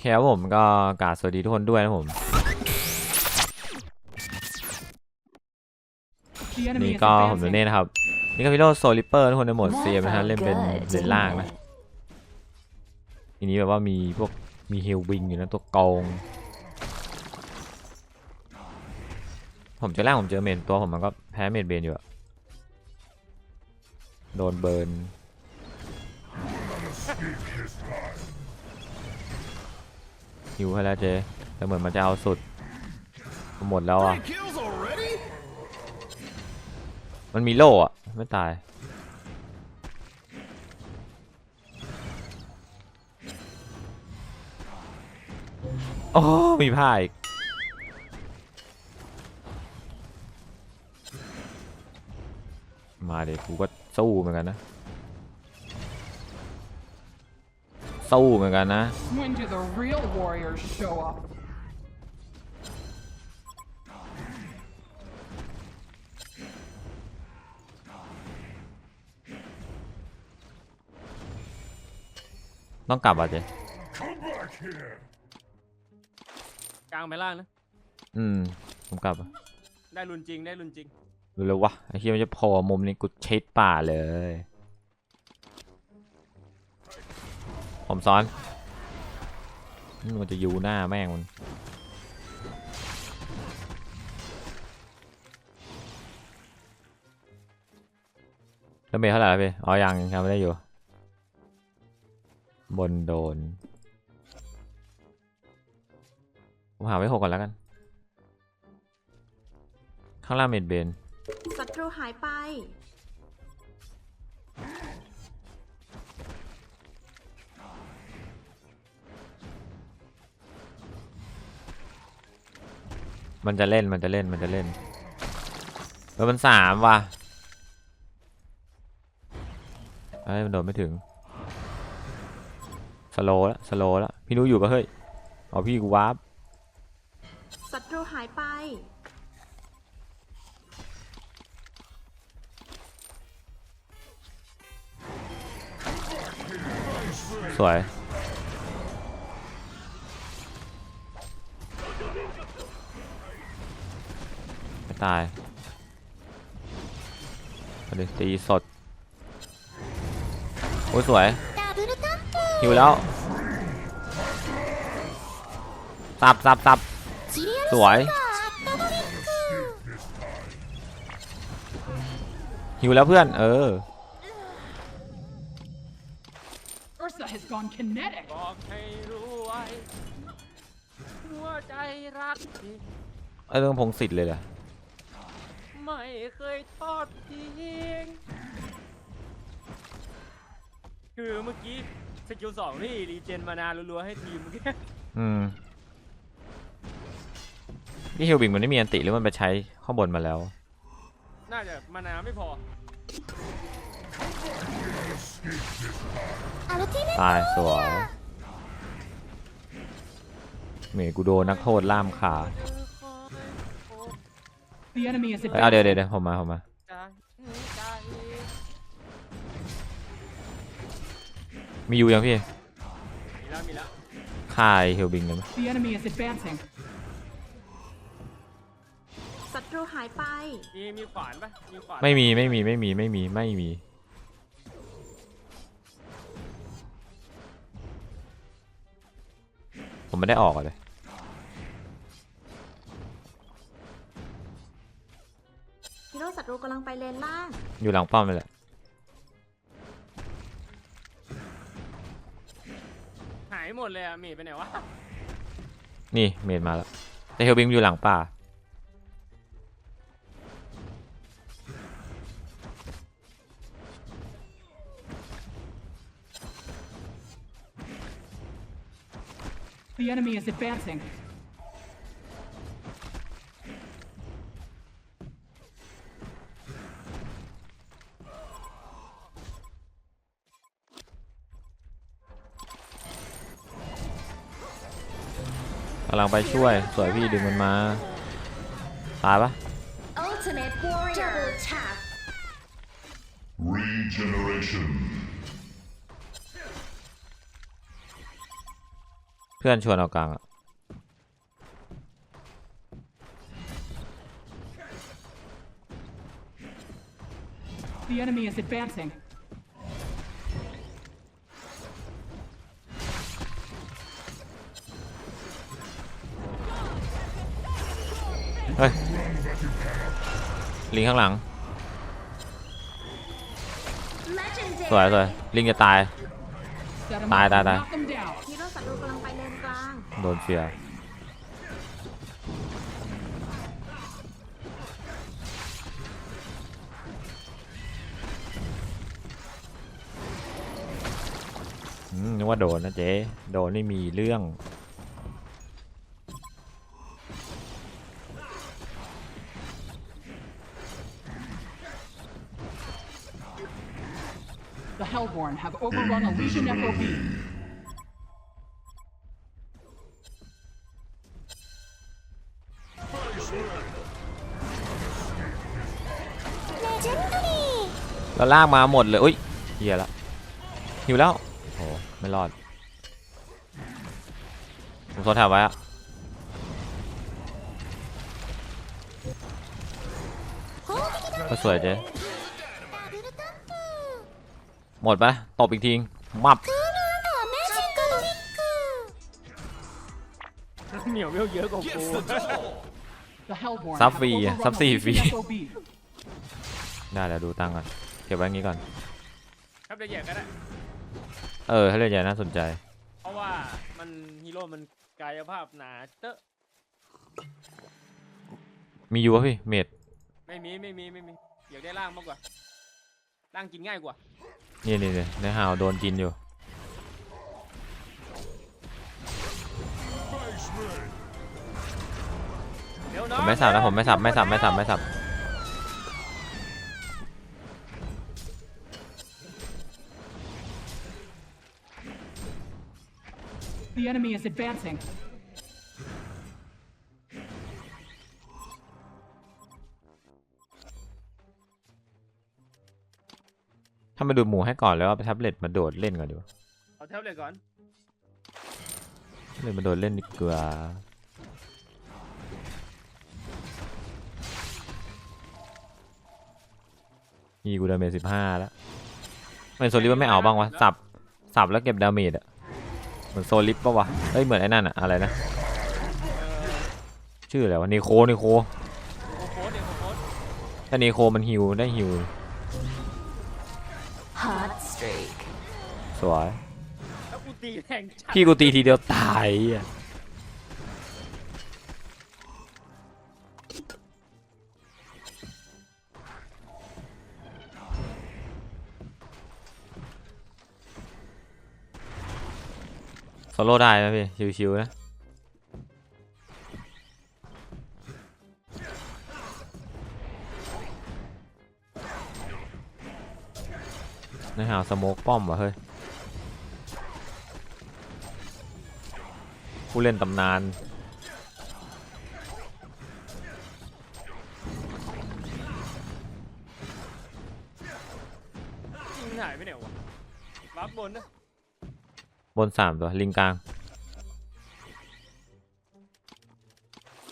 แค่ผมก็กราบสวัสดีทุกคนด้วยนะผม The enemy นี่ is ก็ผม advancing. เน่นะครับ นี่ก็พิโรโซลิเปอร์ทุกคนในโหมดเซียมนะฮะเล่นเป็นเลนล่างนะทีนี้แบบว่ามีพวกมีฮิลวิงอยู่นะตัวกอง ผมเจอแรกผมเจอเมนตัวผมมันก็แพ้เมนเบนอยู่อะโดนเบิร์น ฮิวให้แล้วเจแต่เหมือนมันจะเอาสุด หมดแล้วอะ kills already? มันมีโล่อะไม่ตาย โอ้ มีผ้าอีกมาเดี๋ยวกูก็สู้เหมือนกันนะ สู้เหมือนกันนะ When do the real warriors show up? ต้องกลับอะเจ Come back here. กลางไปล่างนะ อืม ผมกลับอะได้รุนจริงได้รุนจริง ดูเลยวะไอ้ที่มันจะโผล่มุมนี้กูเช็ดป่าเลย ผมซ้อนมันจะอยู่หน้าแม่งมันแล้วเมย์เท่าไหร่พี่อ๋อยังยังไม่ได้อยู่ บนโดน ผมหาไว้หกก่อนแล้วกัน ข้างล่างเมดเบนศัตรูหายไป มันจะเล่นมันจะเล่นมันจะเล่นเออมันสามว่ะเอ้ยมันโดนไม่ถึงสโลแล้วสโลแล้วพี่นุ้ยอยู่ปะเฮ้ยเอาพี่กูวาร์ปศัตรูหายไปสวย ตายเอาดิตีสด โอ้ยสวยหิวแล้ว สับสับสับสวยหิวแล้วเพื่อน เออ Ursa has gone kinetic. บอกให้รู้ไว้หัวใจรักที่เออเรื่องพงศิษฐ์เลยเหรอ ไม่เคยทอดทิ้ง คือเมื่อกี้สกิลสองนี่รีเจนมานานรัวๆให้ทีมเมื่อกี้อืมนี่ฮิลบิงมันไม่มีอันติหรือมันไปใช้ข้างบนมาแล้ว น่าจะมานานไม่พอตายสวยเมย์กูโดนนักโทษล่ามขา The enemy is เอ้ยเอาเดี๋ยว advancing. เดี๋ยวเดี๋ยวผมมาผมมาจะใจมีอยู่ยังพี่มีแล้วมีแล้วค่ายฮิลบิงเลยไหม The enemy is advancing. ศัตรูหายไป มีมีขวานปะมีขวานไม่มีไม่มีไม่มีไม่มีไม่มีผมไม่ได้ออกอะเลย ร่ศัตรูกำลังไปเลนล่าง อยู่หลังป้อมไปแหละหายหมดเลยอะเมย์ไปไหนวะนี่เมดมาแล้วแต่ฮิลบิงอยู่หลังป่า The enemy is advancing. ำลังไปช่วยสวยพี่ดึงมันมาตายปะ Ultimate Warrior Double tap Regeneration. เพื่อนชวนเอากลางอะ เฮ้ยลิงข้างหลังสวยสวยลิงจะตาย Set 'em Bye, up bye, and bye. knock them down. ฮีโร่ศัตรูกำลังไปเลนกลาง โดนเฟียร์อืมนึกว่าโดนนะเจ๊โดนนี่มีเรื่อง The Hellborn have overrun Elysian FOB. เราลากมาหมดเลย อุ้ยเหี้ยละหิวแล้ว โอ้ไม่รอด ผมโซนถามไว้อะก็สวยเจ๊ หมดปะตบอีกทีมับเหนียวเยอะเยอะกว่ากูซับฟีซับสี่ฟีได้แล้วดูตังก่อนเก็บไว้งี้ก่อนครับเดี๋ยวแยกกันนะเออถ้าเล่นใหญ่น่าสนใจ เพราะว่ามันฮีโร่มันกายภาพหนาเตอะมีอยู่วะพี่เมดไม่มีไม่มีไม่มีอยากได้ร่างมากกว่าร่างกินง่ายกว่า นี่นี่นี่ในหาวโดนกินอยู่ ผมไม่สับนะผมไม่สับไม่สับไม่สับไม่สับ ถ้ามาดูหมูให้ก่อนแล้วเอาไปแท็บเล็ตมาโดดเล่นก่อนดีกว่าเอาแท็บเลยก่อนเลยมาโดดเล่นดีกว่ามีกูดาเมจสิบห้าแล้วทำไมโซลิปมันไม่เอาบ้างวะสับสับแล้วเก็บดาเมจอะเหมือนโซลิปปะวะเอ้ยเหมือนไอ้นั่นอะอะไรนะชื่ออะไรวะนีโคนีโคโคโคสเนี่ยโคโคสถ้านีโคมันฮิวได้ฮิว สวย แล้วกูตีแรงจัดพี่กูตีทีเดียวตายอะโซโล่ได้นะพี่ ชิวๆนะ ในหาวสโมกป้อมวะเฮ้ย ผู้เล่นตำนาน ยิงหายไปไหนวะวับบนนะบนสามตัวลิงกลาง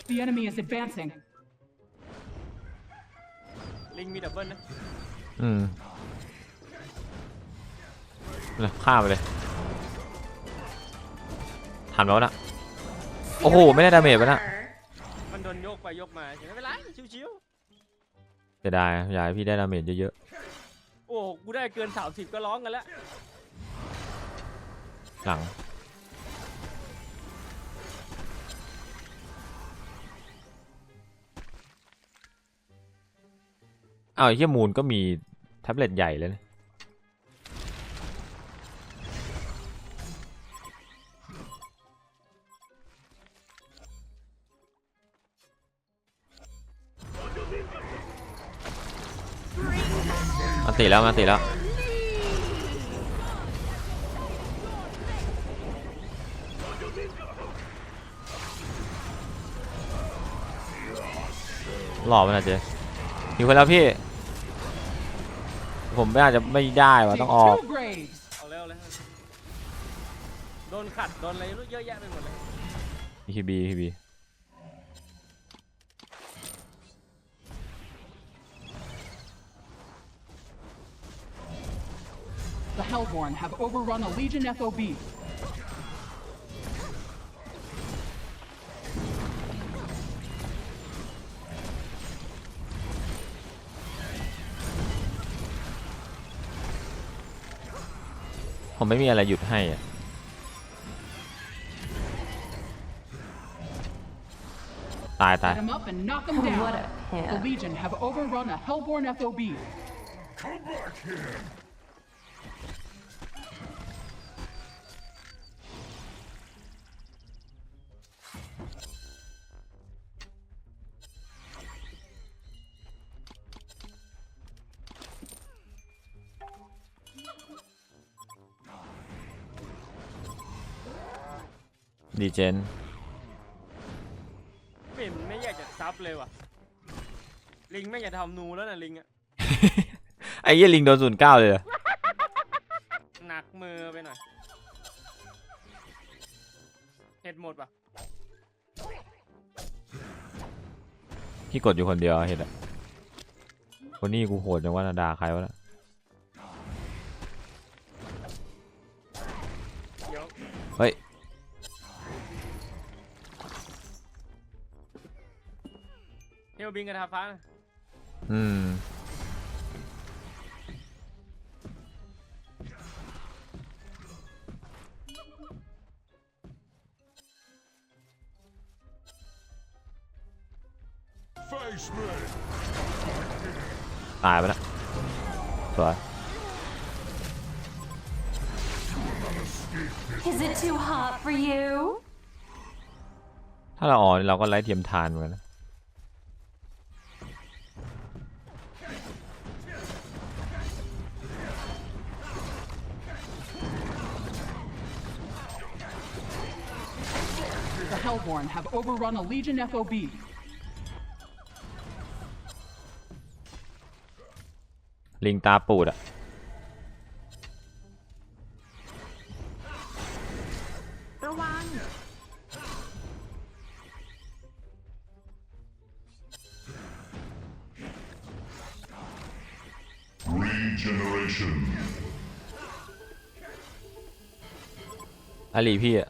The enemy is advancing. ลิงมีดับเบิลนะอืมเลยฆ่าไปเลย ทันแล้วนะ โอ้โห ไม่ได้ดาเมจไปนะมันโดนโยกไปโยกมาไม่เป็นไรชิวจะได้อยากให้พี่ได้ดาเมจเยอะๆ โอ้กูได้เกิน 30 ก็ร้องกันแล้วๆหลังอ้าวไอ้เฮียมูนก็มีแท็บเล็ตใหญ่เลยนะ มาติแล้วมาติแล้วหล่อมันอะเจ๊หิวไปแล้วพี่ ผมไม่อาจจะไม่ได้ว่ะต้องออก Two graves. เอาแล้วเอาแล้วโดนขัด โดนอะไรรู้เยอะแยะไปหมดเลย EKB EKB The Hellborn have overrun a Legion FOB. ผมไม่มีอะไรหยุดให้อะตายตาย Set him up and knock him down. The Legion have overrun a Hellborn FOB. Come back here. ดีเจนไม่เห็นไม่อยากจะซับเลยว่ะ ลิงไม่อยากทำนูแล้วนะลิงอะไอ้เหี้ยลิงโดนศูนย์เก้าเลยเหรอหนักมือไปหน่อยเห็ดหมดป่ะพี่กดอยู่คนเดียวเห็นอะคนนี้กูโหดจังว่าด่าใครวะน่ะเดี๋ยวเฮ้ย เฮลบิงกับทาฟ้านะอืม Face me. ตายไปแล้วสวย Is it too hot for you? ถ้าเราอ่อนเราก็ไล่เทียมทานเหมือนกันนะ overrun a Legion FOB. ลิงตาปูดอะระวัง Regeneration. อาลีพี่อะ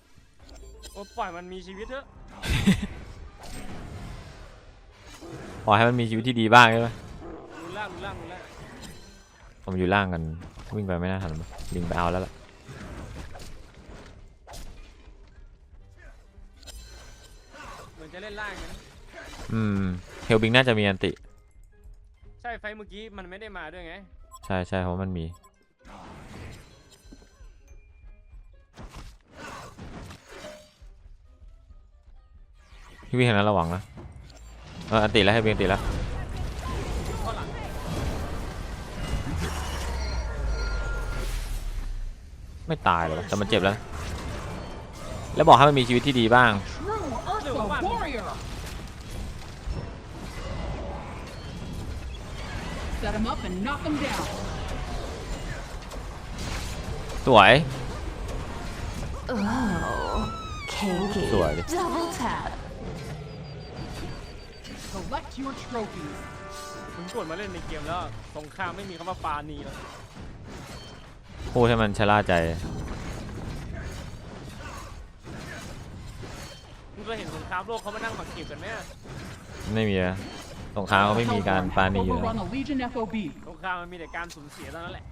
โอ้ปล่อยมันมีชีวิตเถอะ ขอให้มันมีชีวิตที่ดีบ้างใช่ไหมรุนล่างรุนล่างรุนล่างผมอยู่ล่างกันวิ่งไปไม่น่าทันมั้ยลิงไปเอาแล้วล่ะเหมือนจะเล่นล่างกันอืมเฮลบิงน่าจะมีอันติ ใช่ไฟเมื่อกี้มันไม่ได้มาด้วยไงใช่ใช่เพราะมันมี พี่วิ่งทางนั้นระวังนะ เอออันติแล้วให้เบียงอันติแล้วข้อหลังไม่ตายหรอกแต่มันเจ็บแล้วนะแล้วบอกให้มันมีชีวิตที่ดีบ้าง True Ursa warrior. Set him up and knock him down. สวย Oh, kinky. สวยดิ Double tap. Collect your trophies. มึงกดมาเล่นในเกมแล้วสงครามไม่มีคำว่าปาณีแล้วพูดให้มันชะล่าใจ มึงเคยเห็นสงครามโลกเขามานั่งหมักเก็บกันไหมอะไม่มีนะสงครามเขาไม่มีการ Hellborn ปา have ณีอยู่แล้ว overrun a Legion FOB. สงครามมันมีแต่การสูญเสียเท่านั้นแหละ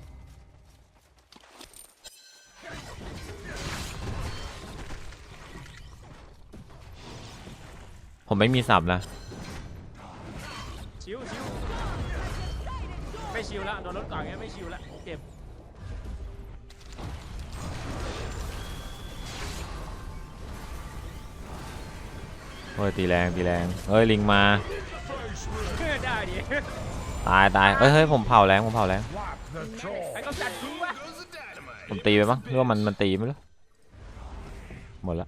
ผมไม่มีสับนะ ชิวชิวไม่ชิวละโดนรถก่อนไงไม่ชิวละเจ็บเฮ้ยตีแรงตีแรงเฮ้ยลิงมาได้ดิตายตายเอ้ยเฮ้ยผมเผาแรงผมเผาแรง Whap the jaw. ไอ้ก็จัดทิ้งวะ Goes the dynamite. ผมตีไปมั้งหรือว่ามันมันตีไม่รู้หมดละ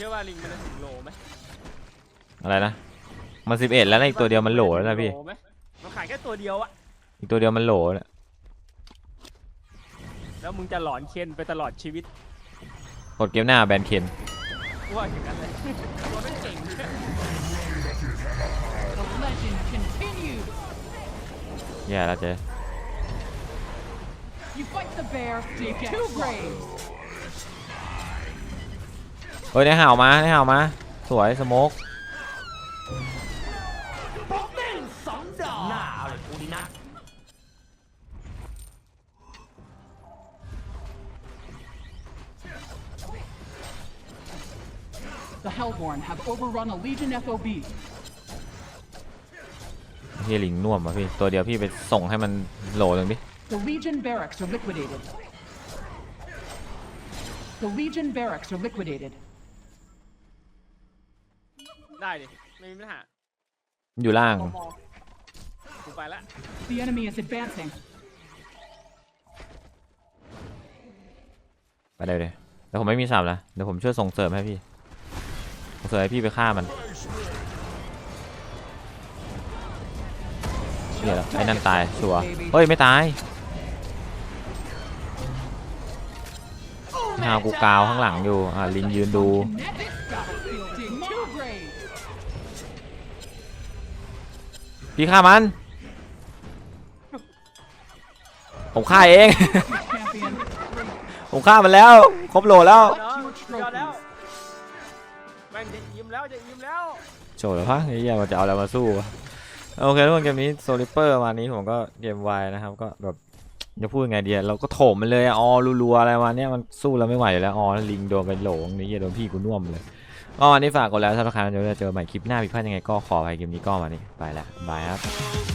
ชื่อว่าลิงมันจะถึงโลไหมอะไรนะมันสิบเอ็ดแล้วนะอีกตัวเดียวมันโหลแล้วนะพี่โไหมมันขายแค่ตัวเดียวอะอีกตัวเดียวมันโหลเนี่ยแล้วมึงจะหลอนเคนไปตลอดชีวิตกดเกมหน้าแบนเคนกูว่าอย่างนั้นเลยตัวไม่เก่ง The legend continues. แย่แล้วเจ๊ You fight the bear, dig two graves. เฮ้ยได้ห่าวมาได้ห่าวมา สวยสโมก The Hellborn have overrun a Legion FOB. พี่ลิงน่วมอะพี่ ตัวเดียวพี่ไปส่งให้มันโหลหนึ่งดิ The Legion barracks are liquidated. The Legion barracks are liquidated. ได้ดิ ไม่มีปัญหาอยู่ล่างมอมอกูไปละ The enemy is advancing. ไปเลยเลยแต่ผมไม่มีสับนะเดี๋ยวผมช่วยส่งเสริมให้พี่ ส่งเสริมให้พี่ไปฆ่ามันเดี๋ยวไอ้นั่นตายชัวร์เฮ้ย ไม่ตายหากูกาวข้างหลังอยู่ อ่าลินยืนดู Kinetic พี่ฆ่ามัน ผมฆ่าเอง Champion. ผมฆ่ามันแล้ว ครบโหลแล้วเนาะยอดแล้ว แม่งจะยิ้มแล้วจะยิ้มแล้วโจทย์เหรอพังไอ้เหี้ยมันจะเอาอะไรมาสู้วะโอเคทุกคนเกมนี้โซลิเปอร์มานี้ผมก็เกมไวนะครับก็แบบจะพูดยังไงดีอะเราก็โถมมันเลยอะออรัวๆอะไรมาเนี้ยมันสู้เราไม่ไหวอยู่แล้วออลิงโดนไปโหลงนี้โดนพี่กูน่วมเลย ก็วันนี้ฝากกดแล้วถ้าใครจะเจอใหม่คลิปหน้าพี่พาดยังไงก็ขอไปกิมนี้ก็มานี่ไปละบายครับ